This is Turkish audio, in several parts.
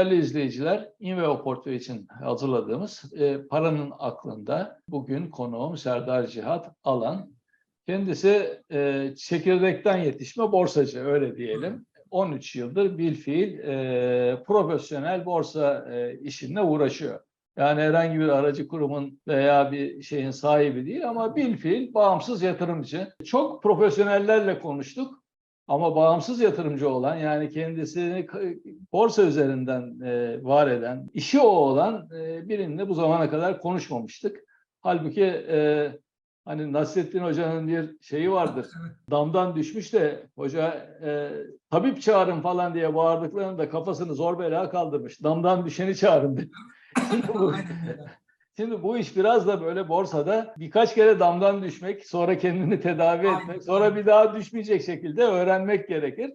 Değerli izleyiciler, İnveo Portföy için hazırladığımız e, Paranın Aklında bugün konuğum Serdar Cihat Alan. Kendisi e, çekirdekten yetişme borsacı öyle diyelim. 13 yıldır bilfiil e, profesyonel borsa e, işinle uğraşıyor. Yani herhangi bir aracı kurumun veya bir şeyin sahibi değil ama bilfiil bağımsız yatırımcı. Çok profesyonellerle konuştuk. Ama bağımsız yatırımcı olan yani kendisini borsa üzerinden e, var eden, işi o olan e, birinle bu zamana kadar konuşmamıştık. Halbuki e, hani Nasrettin Hoca'nın bir şeyi vardır. Damdan düşmüş de hoca e, tabip çağırın falan diye bağırdıklarında kafasını zor bela kaldırmış. Damdan düşeni çağırın. Şimdi bu-. Şimdi bu iş biraz da böyle borsada birkaç kere damdan düşmek, sonra kendini tedavi Aynen. etmek, sonra bir daha düşmeyecek şekilde öğrenmek gerekir.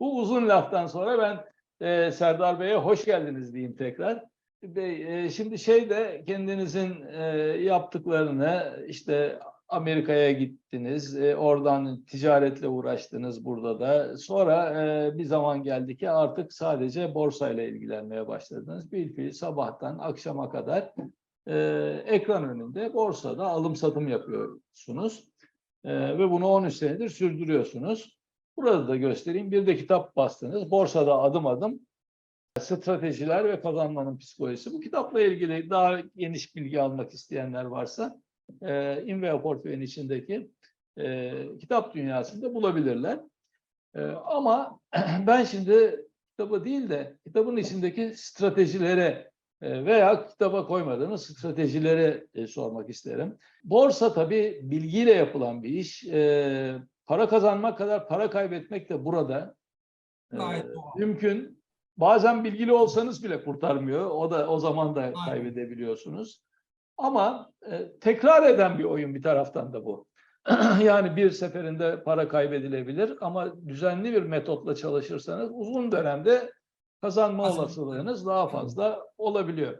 Bu uzun laftan sonra ben e, Serdar Bey'e hoş geldiniz diyeyim tekrar. Bey, e, şimdi şey de kendinizin e, yaptıklarını işte Amerika'ya gittiniz, e, oradan ticaretle uğraştınız burada da. Sonra e, bir zaman geldi ki artık sadece borsayla ilgilenmeye başladınız. Bilfiil sabahtan akşama kadar e, ekran önünde borsada alım satım yapıyorsunuz. E, ve bunu 13 senedir sürdürüyorsunuz. Burada da göstereyim. Bir de kitap bastınız. Borsada adım adım stratejiler ve kazanmanın psikolojisi. Bu kitapla ilgili daha geniş bilgi almak isteyenler varsa e, Inveo Portföy'ün içindeki e, kitap dünyasında bulabilirler. E, ama ben şimdi kitabı değil de kitabın içindeki stratejilere veya kitaba koymadığınız stratejileri e, sormak isterim. Borsa tabii bilgiyle yapılan bir iş. E, para kazanmak kadar para kaybetmek de burada e, Gayet mümkün. Bazen bilgili olsanız bile kurtarmıyor. O da o zaman da kaybedebiliyorsunuz. Ama e, tekrar eden bir oyun bir taraftan da bu. yani bir seferinde para kaybedilebilir ama düzenli bir metotla çalışırsanız uzun dönemde kazanma Kazanma. olasılığınız daha fazla olabiliyor.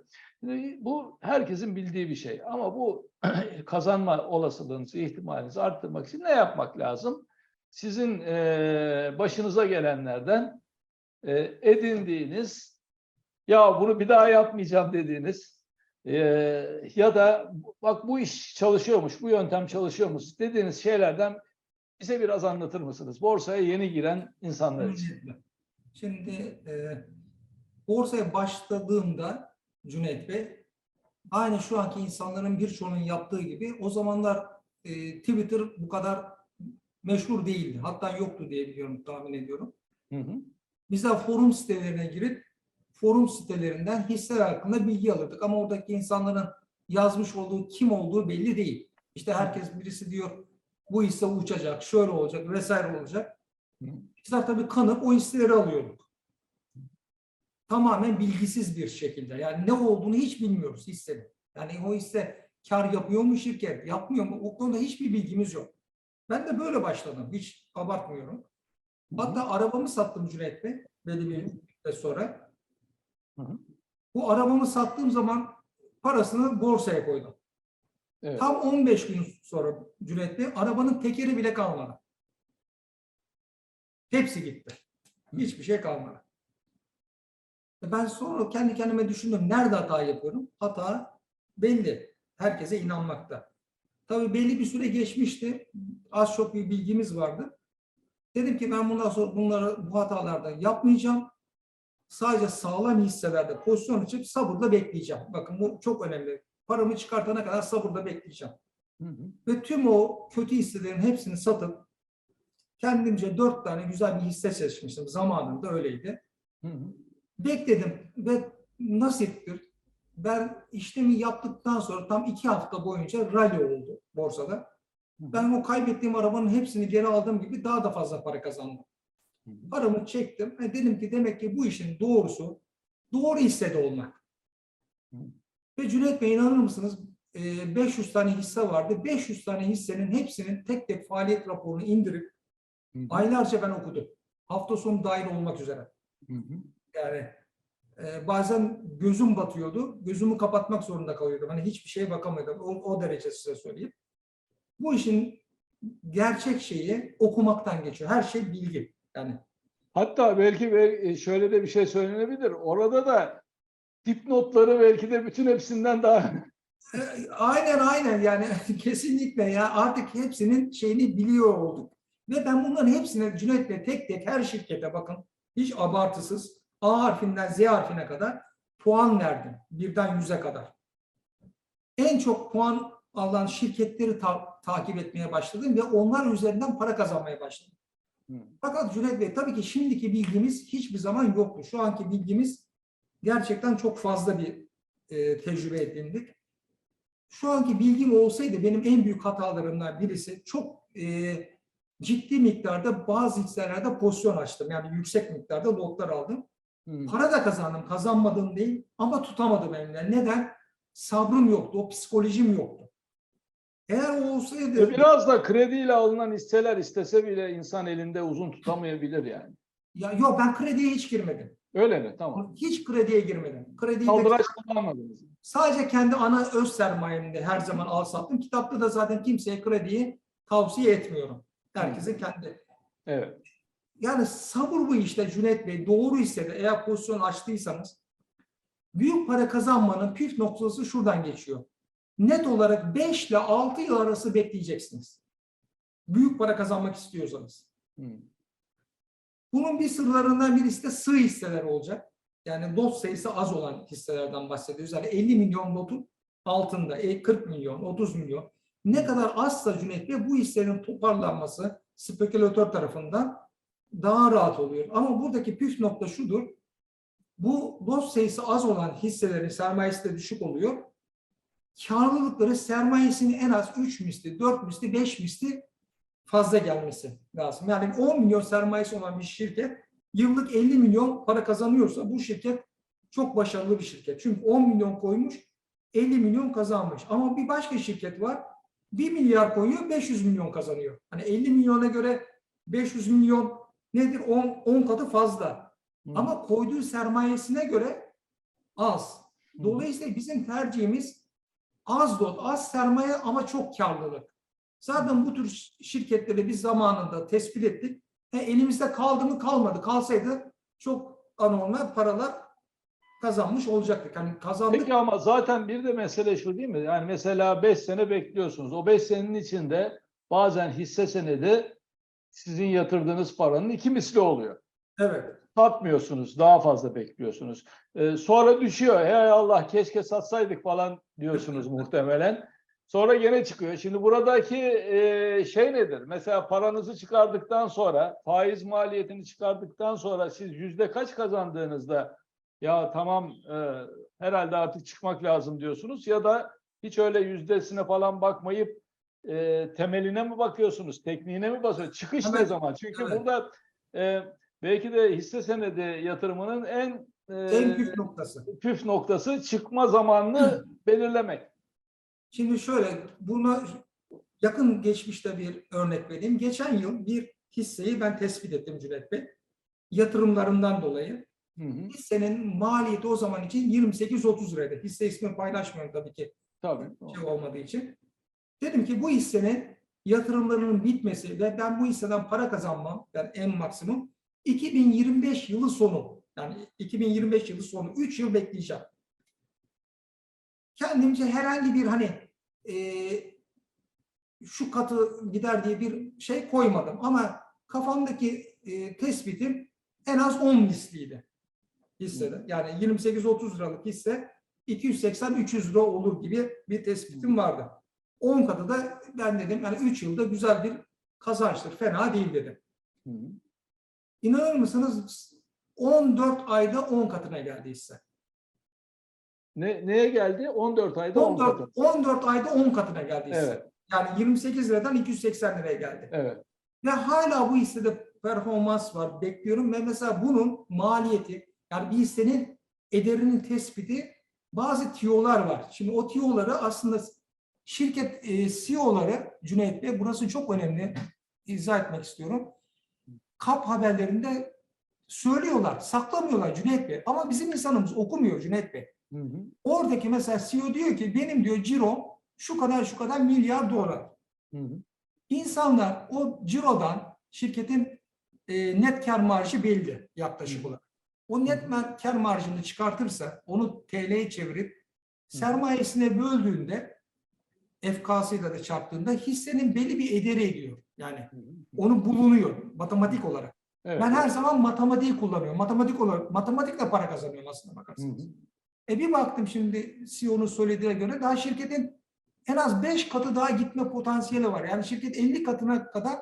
Bu herkesin bildiği bir şey ama bu kazanma olasılığınızı, ihtimalinizi arttırmak için ne yapmak lazım? Sizin e, başınıza gelenlerden e, edindiğiniz, ya bunu bir daha yapmayacağım dediğiniz e, ya da bak bu iş çalışıyormuş, bu yöntem çalışıyormuş dediğiniz şeylerden bize biraz anlatır mısınız? Borsaya yeni giren insanlar için. Şimdi e, borsaya başladığımda Cüneyt Bey aynı şu anki insanların birçoğunun yaptığı gibi o zamanlar e, Twitter bu kadar meşhur değildi. Hatta yoktu diye biliyorum tahmin ediyorum. Hı hı. Biz de forum sitelerine girip forum sitelerinden hisseler hakkında bilgi alırdık. Ama oradaki insanların yazmış olduğu kim olduğu belli değil. İşte herkes birisi diyor bu hisse uçacak, şöyle olacak vesaire olacak. Bizler tabii kanıp o hisseleri alıyorduk. Tamamen bilgisiz bir şekilde. Yani ne olduğunu hiç bilmiyoruz hissenin. Yani o hisse kar yapıyor mu şirket, yapmıyor mu? O konuda hiçbir bilgimiz yok. Ben de böyle başladım. Hiç abartmıyorum. Hatta arabamı sattım Cüneyt Bey belli bir müddet sonra. Hı hı. Bu arabamı sattığım zaman parasını borsaya koydum. Evet. Tam 15 gün sonra Cüneyt Bey arabanın tekeri bile kalmadı. Hepsi gitti. Hiçbir şey kalmadı. E Ben sonra kendi kendime düşündüm. Nerede hata yapıyorum? Hata belli. Herkese inanmakta. Tabii belli bir süre geçmişti. Az çok bir bilgimiz vardı. Dedim ki ben bundan sonra bunları bu hatalardan yapmayacağım. Sadece sağlam hisselerde pozisyon açıp sabırla bekleyeceğim. Bakın bu çok önemli. Paramı çıkartana kadar sabırla bekleyeceğim. Hı hı. Ve tüm o kötü hisselerin hepsini satıp kendimce dört tane güzel bir hisse seçmiştim. Zamanında öyleydi. Hı hı. Bekledim ve nasiptir. Ben işlemi yaptıktan sonra tam iki hafta boyunca rally oldu borsada. Ben o kaybettiğim arabanın hepsini geri aldığım gibi daha da fazla para kazandım. Hı hı. Paramı çektim. ve dedim ki demek ki bu işin doğrusu doğru hissede olmak. Hı. Ve Cüneyt Bey inanır mısınız? Ee, 500 tane hisse vardı. 500 tane hissenin hepsinin tek tek faaliyet raporunu indirip Hı hı. aylarca ben okudum. Hafta sonu dahil olmak üzere. Hı hı. Yani e, bazen gözüm batıyordu. Gözümü kapatmak zorunda kalıyordum. Hani hiçbir şeye bakamıyordum. O, o derece size söyleyeyim. Bu işin gerçek şeyi okumaktan geçiyor. Her şey bilgi. Yani Hatta belki ve- şöyle de bir şey söylenebilir. Orada da dipnotları belki de bütün hepsinden daha E, Aynen aynen yani kesinlikle ya artık hepsinin şeyini biliyor olduk. Ve ben bunların hepsine Cüneyt Bey tek tek her şirkete bakın hiç abartısız A harfinden Z harfine kadar puan verdim. Birden yüze kadar. En çok puan alan şirketleri ta- takip etmeye başladım ve onlar üzerinden para kazanmaya başladım. Hı. Fakat Cüneyt Bey tabii ki şimdiki bilgimiz hiçbir zaman yoktu. Şu anki bilgimiz gerçekten çok fazla bir e, tecrübe edindik. Şu anki bilgim olsaydı benim en büyük hatalarımdan birisi çok e, ciddi miktarda bazı hisselerde pozisyon açtım. Yani yüksek miktarda lotlar aldım. Hı. Para da kazandım, kazanmadım değil ama tutamadım elimden. Neden? Sabrım yoktu, o psikolojim yoktu. Eğer o olsaydı... Ve biraz da krediyle alınan hisseler istese bile insan elinde uzun tutamayabilir yani. Ya yok ben krediye hiç girmedim. Öyle mi? Tamam. Hiç krediye girmedim. Krediyi Kaldıraç kullanmadınız. sadece kendi ana öz sermayemde her zaman al sattım. Kitapta da zaten kimseye krediyi tavsiye etmiyorum. Herkese kendi. Evet. Yani sabır bu işte Cüneyt Bey. Doğru hissede eğer pozisyon açtıysanız büyük para kazanmanın püf noktası şuradan geçiyor. Net olarak 5 ile 6 yıl arası bekleyeceksiniz. Büyük para kazanmak istiyorsanız. Hı. Bunun bir sırlarından birisi de sığ hisseler olacak. Yani lot sayısı az olan hisselerden bahsediyoruz. Yani 50 milyon lotun altında e, 40 milyon, 30 milyon. Ne kadar azsa Cüneyt Bey bu hisselerin toparlanması spekülatör tarafından daha rahat oluyor. Ama buradaki püf nokta şudur. Bu lot sayısı az olan hisselerin sermayesi de düşük oluyor. Karlılıkları sermayesinin en az 3 misli, 4 misli, 5 misli fazla gelmesi lazım. Yani 10 milyon sermayesi olan bir şirket yıllık 50 milyon para kazanıyorsa bu şirket çok başarılı bir şirket. Çünkü 10 milyon koymuş 50 milyon kazanmış. Ama bir başka şirket var 1 milyar koyuyor 500 milyon kazanıyor. Hani 50 milyona göre 500 milyon nedir? 10, 10 katı fazla. Hı. Ama koyduğu sermayesine göre az. Dolayısıyla bizim tercihimiz az lot, az sermaye ama çok karlılık. Zaten bu tür şirketleri biz zamanında tespit ettik. E, elimizde kaldı mı kalmadı. Kalsaydı çok anormal paralar kazanmış olacaktık. Hani kazandık. Peki ama zaten bir de mesele şu değil mi? Yani mesela 5 sene bekliyorsunuz. O 5 senenin içinde bazen hisse senedi sizin yatırdığınız paranın iki misli oluyor. Evet. Satmıyorsunuz, daha fazla bekliyorsunuz. Ee, sonra düşüyor. Hey Allah keşke satsaydık falan diyorsunuz muhtemelen. Sonra gene çıkıyor. Şimdi buradaki e, şey nedir? Mesela paranızı çıkardıktan sonra, faiz maliyetini çıkardıktan sonra siz yüzde kaç kazandığınızda ya tamam e, herhalde artık çıkmak lazım diyorsunuz ya da hiç öyle yüzdesine falan bakmayıp e, temeline mi bakıyorsunuz, tekniğine mi basıyorsunuz? Çıkış ne Evet, zaman? Çünkü evet. burada e, belki de hisse senedi yatırımının en e, En püf noktası. püf noktası çıkma zamanını belirlemek. Şimdi şöyle buna yakın geçmişte bir örnek vereyim. Geçen yıl bir hisseyi ben tespit ettim Cüneyt Bey. Yatırımlarından dolayı. Hı hı, Hissenin maliyeti o zaman için 28-30 liraydı. Hisse ismini paylaşmıyorum tabii ki tabii. şey olmadığı için. Dedim ki bu hissenin yatırımlarının bitmesi ve ben bu hisseden para kazanmam, ben en maksimum 2025 yılı sonu, yani 2025 yılı sonu 3 yıl bekleyeceğim. Kendimce herhangi bir hani eee, şu katı gider diye bir şey koymadım ama kafamdaki eee, tespitim en az 10 misliydi hissede. Yani 28-30 liralık hisse 280-300 lira olur gibi bir tespitim vardı. 10 katı da ben dedim yani 3 yılda güzel bir kazançtır. Fena değil dedim. İnanır mısınız 14 ayda 10 katına geldi hisse. Ne, neye geldi? 14 ayda 10 14, katı. 14 ayda 10 katına geldi hisse. Evet, Yani 28 liradan 280 liraya geldi. evet. Ve hala bu hissede performans var. Bekliyorum ve mesela bunun maliyeti yani bir hissenin ederinin tespiti bazı tiyolar var. Şimdi o tiyoları aslında şirket e, CEO'ları Cüneyt Bey burası çok önemli. izah etmek istiyorum. Kap haberlerinde söylüyorlar, saklamıyorlar Cüneyt Bey. Ama bizim insanımız okumuyor Cüneyt Bey. Hı hı. Oradaki mesela CEO diyor ki benim diyor ciro şu kadar şu kadar milyar dolar. Hı hı. İnsanlar o cirodan şirketin e, net kar marjı belli yaklaşık olarak. O net kar marjını çıkartırsa onu TL'ye çevirip sermayesine böldüğünde FK'sıyla da çarptığında hissenin belli bir ederi ediyor. Yani onu bulunuyor matematik olarak. Evet. Ben her zaman matematiği kullanıyorum. Matematik olarak matematikle para kazanıyorum aslında Hı bakarsanız. hı. E bir baktım şimdi CEO'nun söylediğine göre daha şirketin en az 5 katı daha gitme potansiyeli var. Yani şirket 50 katına kadar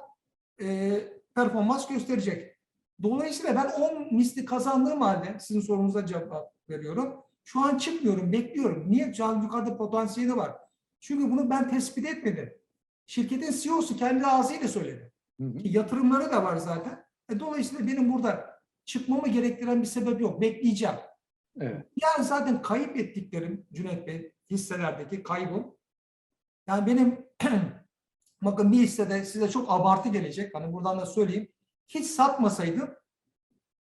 e, performans gösterecek. Dolayısıyla ben 10 misli kazandığım halde sizin sorunuza cevap veriyorum. Şu an çıkmıyorum, bekliyorum. Niye? Şu an yukarıda potansiyeli var. Çünkü bunu ben tespit etmedim. Şirketin CEO'su kendi ağzıyla söyledi. Hı hı. Ki yatırımları da var zaten. E, dolayısıyla benim burada çıkmamı gerektiren bir sebep yok. Bekleyeceğim. Evet. Yani zaten kayıp ettiklerim Cüneyt Bey hisselerdeki kaybım. Yani benim bakın bir hissede size çok abartı gelecek. Hani buradan da söyleyeyim. Hiç satmasaydım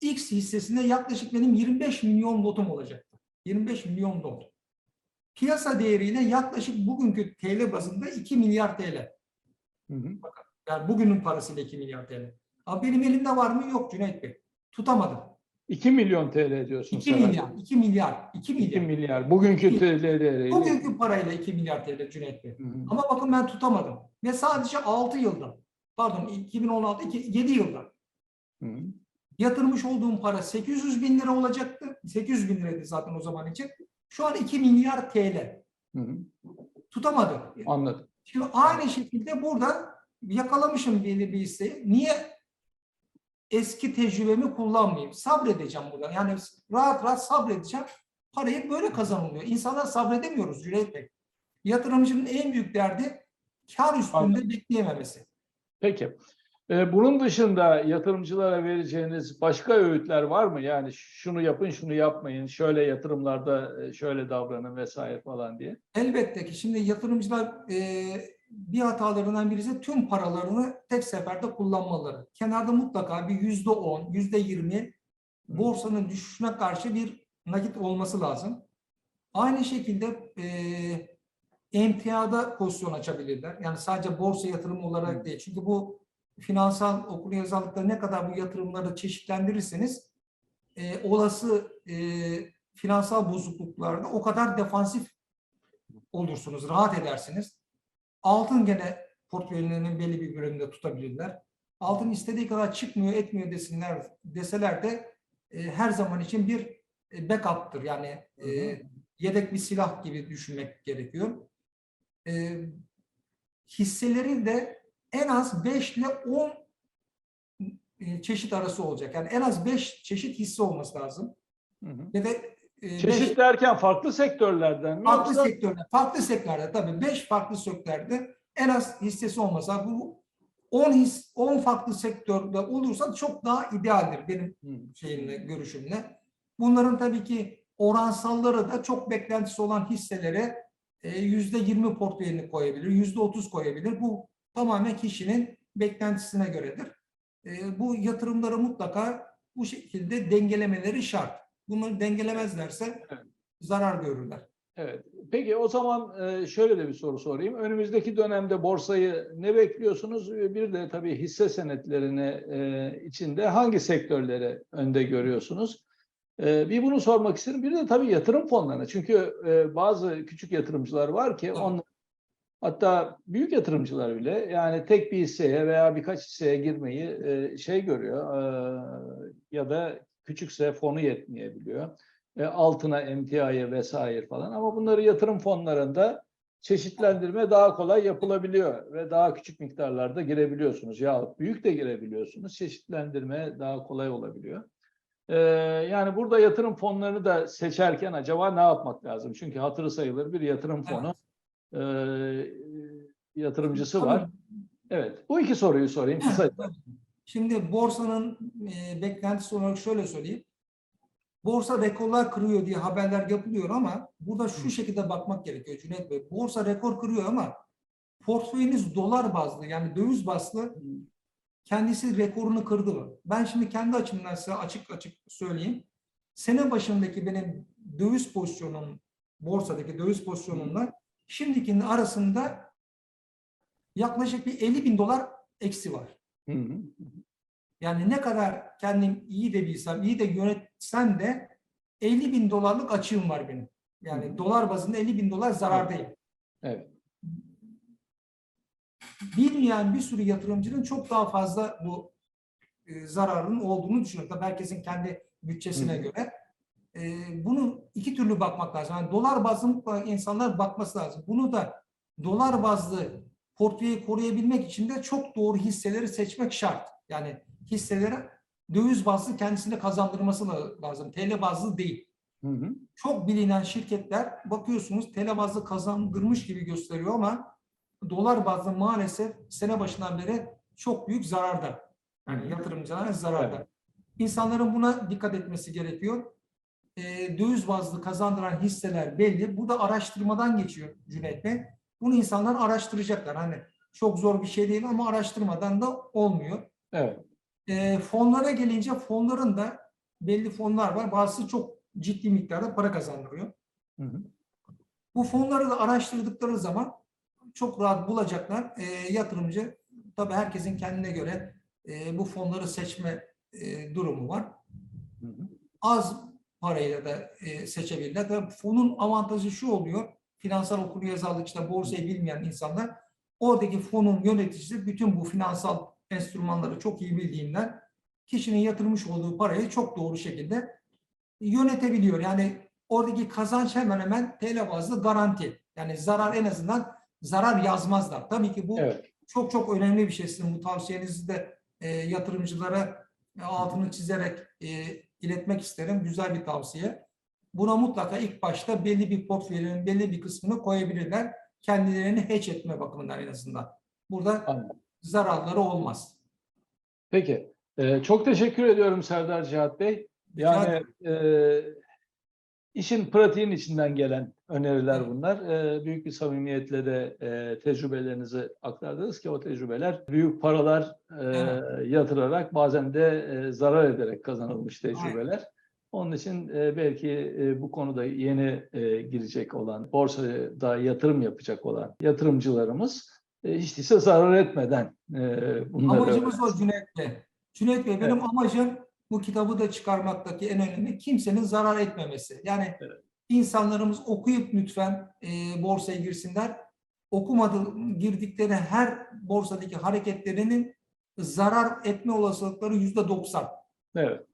X hissesinde yaklaşık benim 25 milyon lotum olacaktı. 25 milyon lot. Piyasa değeriyle yaklaşık bugünkü TL bazında 2 milyar TL. Hı hı. Yani bugünün parasıyla 2 milyar TL. Ama benim elimde var mı? Yok Cüneyt Bey. Tutamadım. 2 milyon TL diyorsun 2 sen. milyar, 2 milyar, 2 2 milyar. milyar. Bugünkü TL değeriyle. Bugünkü parayla 2 milyar TL Cüneyt Bey. Hı hı. Ama bakın ben tutamadım. Ve sadece 6 yılda, pardon 2016, 2, 7 yılda Hı yatırmış olduğum para 800 bin lira olacaktı. 800 bin liraydı zaten o zaman için. Şu an 2 milyar TL. Hı hı. Tutamadım. Anladım. Şimdi aynı şekilde burada yakalamışım belli bir hisseyi. Niye eski tecrübemi kullanmayayım? Sabredeceğim burada. Yani rahat rahat sabredeceğim. Parayı böyle kazanılıyor. İnsanlar sabredemiyoruz Cüneyt Bey. Yatırımcının en büyük derdi kar üstünde Anladım. bekleyememesi. Peki. Ee, bunun dışında yatırımcılara vereceğiniz başka öğütler var mı? Yani şunu yapın, şunu yapmayın, şöyle yatırımlarda e, şöyle davranın vesaire falan diye. Elbette ki şimdi yatırımcılar e, bir hatalarından birisi tüm paralarını tek seferde kullanmaları. Kenarda mutlaka bir yüzde on, yüzde yirmi borsanın düşüşüne karşı bir nakit olması lazım. Aynı şekilde e, emtiada pozisyon açabilirler. Yani sadece borsa yatırımı olarak değil. Çünkü bu finansal okuryazarlıkta ne kadar bu yatırımları çeşitlendirirseniz e, olası e, finansal bozukluklarda o kadar defansif olursunuz, rahat edersiniz. Altın gene portföylerinin belli bir bölümünde tutabilirler. Altın istediği kadar çıkmıyor, etmiyor desinler, deseler de e, her zaman için bir e, backup'tır. Yani e, yedek bir silah gibi düşünmek gerekiyor. E, hisseleri de en az 5 ile 10 e, çeşit arası olacak. Yani en az 5 çeşit hisse olması lazım. Hı hı. Ve de e, beş- Çeşit derken farklı sektörlerden mi? farklı yoksa- sektörler, farklı sektörlerde tabii 5 farklı sektörde en az hissesi olmasa bu 10 his 10 farklı sektörde olursa çok daha idealdir benim şeyimle, görüşümle. Bunların tabii ki oransalları da çok beklentisi olan hisselere yüzde 20 portföyünü koyabilir, yüzde 30 koyabilir. Bu tamamen kişinin beklentisine göredir. E, Bu yatırımları mutlaka bu şekilde dengelemeleri şart. Bunları dengelemezlerse Evet. zarar görürler. Evet. Peki o zaman e, şöyle de bir soru sorayım. Önümüzdeki dönemde borsayı ne bekliyorsunuz? Bir de tabii hisse senetlerini e, içinde hangi sektörleri önde görüyorsunuz? E, Bir bunu sormak isterim. Bir de tabii yatırım fonlarına. Çünkü e, bazı küçük yatırımcılar var ki onlar hatta büyük yatırımcılar bile yani tek bir hisseye veya birkaç hisseye girmeyi e, şey görüyor e, ya da küçükse fonu yetmeyebiliyor e, altına emtiaya vesaire falan ama bunları yatırım fonlarında çeşitlendirme daha kolay yapılabiliyor ve daha küçük miktarlarda girebiliyorsunuz ya büyük de girebiliyorsunuz çeşitlendirme daha kolay olabiliyor. E, yani burada yatırım fonlarını da seçerken acaba ne yapmak lazım? Çünkü hatırı sayılır bir yatırım fonu e, yatırımcısı var. Evet bu iki soruyu sorayım kısaca. Şimdi borsanın e, beklentisi olarak şöyle söyleyeyim. Borsa rekorlar kırıyor diye haberler yapılıyor ama burada şu şekilde bakmak gerekiyor Cüneyt Bey. Borsa rekor kırıyor ama portföyünüz dolar bazlı yani döviz bazlı kendisi rekorunu kırdı? Ben şimdi kendi açımdan size açık açık söyleyeyim. Sene başındaki benim döviz pozisyonum, borsadaki döviz pozisyonumla şimdikinin arasında yaklaşık bir 50 bin dolar eksi var. Hı hı. Yani ne kadar kendim iyi de bilsem, iyi de yönetsem de 50 bin dolarlık açığım var benim. Yani dolar bazında 50 bin dolar zarardayım. Evet. Bilmeyen bir sürü yatırımcının çok daha fazla bu e, zararın olduğunu düşünüyorum. Tabii herkesin kendi bütçesine Hı. göre. E, bunu iki türlü bakmak lazım. Yani dolar bazlı insanlar bakması lazım. Bunu da dolar bazlı portföyü koruyabilmek için de çok doğru hisseleri seçmek şart. Yani hisseleri döviz bazlı kendisine kazandırması la- lazım. TL bazlı değil Hı hı. çok bilinen şirketler bakıyorsunuz TL bazlı kazandırmış gibi gösteriyor ama dolar bazlı maalesef sene başından beri çok büyük zararda. Yani yatırımcılar zararda. Evet. İnsanların buna dikkat etmesi gerekiyor. Ee, döviz bazlı kazandıran hisseler belli. Bu da araştırmadan geçiyor Cüneyt Bey. Bunu insanlar araştıracaklar. Hani çok zor bir şey değil ama araştırmadan da olmuyor. Evet. E, fonlara gelince fonların da belli fonlar var. Bazısı çok ciddi miktarda para kazandırıyor. Hı hı. Bu fonları da araştırdıkları zaman çok rahat bulacaklar. E, yatırımcı tabii herkesin kendine göre e, bu fonları seçme e, durumu var. Hı hı. Az parayla da e, seçebilirler. Tabii fonun avantajı şu oluyor. Finansal okuryazarlık işte borsayı bilmeyen insanlar oradaki fonun yöneticisi bütün bu finansal enstrümanları çok iyi bildiğinden kişinin yatırmış olduğu parayı çok doğru şekilde yönetebiliyor. Yani oradaki kazanç hemen hemen TL bazlı garanti. Yani zarar en azından zarar yazmazlar. Tabii ki bu Evet. çok çok önemli bir şey. Sizin bu tavsiyenizi de e, yatırımcılara e, altını çizerek e, iletmek isterim. Güzel bir tavsiye. Buna mutlaka ilk başta belli bir portföyün belli bir kısmını koyabilirler. Kendilerini hedge etme bakımından en azından. Burada Anladım. zararları olmaz. Peki. Ee, çok teşekkür ediyorum Serdar Cihat Bey. Rica Yani e, işin pratiğin içinden gelen öneriler bunlar. E, büyük bir samimiyetle de e, tecrübelerinizi aktardınız ki o tecrübeler büyük paralar e, Evet. yatırarak bazen de e, zarar ederek kazanılmış tecrübeler. Onun için e, belki e, bu konuda yeni e, girecek olan, borsada yatırım yapacak olan yatırımcılarımız e, hiç değilse zarar etmeden e, bunları Amacımız o Cüneyt Bey. Cüneyt Bey benim Evet. amacım bu kitabı da çıkarmaktaki en önemli kimsenin zarar etmemesi. Yani Evet. İnsanlarımız okuyup lütfen e, borsaya girsinler. Okumadı girdikleri her borsadaki hareketlerinin zarar etme olasılıkları yüzde doksan. Evet.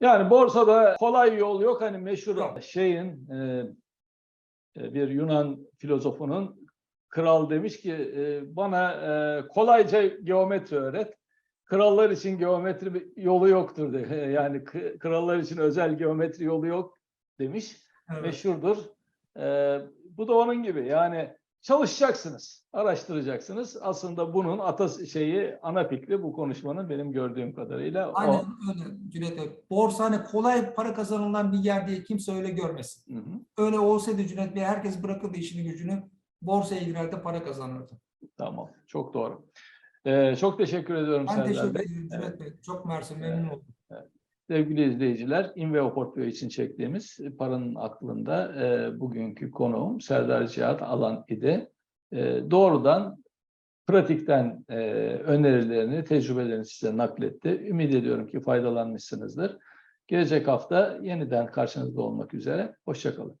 Yani borsada kolay yol yok. Hani meşhur Yok. şeyin e, e, bir Yunan filozofunun kral demiş ki e, bana e, kolayca geometri öğret. Krallar için geometri yolu yoktur. De. Yani krallar için özel geometri yolu yok demiş. Evet. Meşhurdur. E, bu da onun gibi. Yani çalışacaksınız, araştıracaksınız. Aslında bunun ata şeyi, ana fikri bu konuşmanın benim gördüğüm kadarıyla Aynen o. öyle Cüneyt Bey. Borsa hani kolay para kazanılan bir yer diye kimse öyle görmesin. Hı hı. Öyle olsaydı Cüneyt Bey herkes bırakırdı işini gücünü borsaya girerdi para kazanırdı. Tamam, çok doğru. Ee, çok teşekkür ediyorum Ben Serdar teşekkür ederim Cüneyt Bey. Çok mersi memnun oldum. Sevgili izleyiciler, Inveo Portföy için çektiğimiz Paranın Aklında e, bugünkü konuğum Serdar Cihat Alan idi. E, doğrudan pratikten e, önerilerini, tecrübelerini size nakletti. Ümit ediyorum ki faydalanmışsınızdır. Gelecek hafta yeniden karşınızda olmak üzere. Hoşçakalın.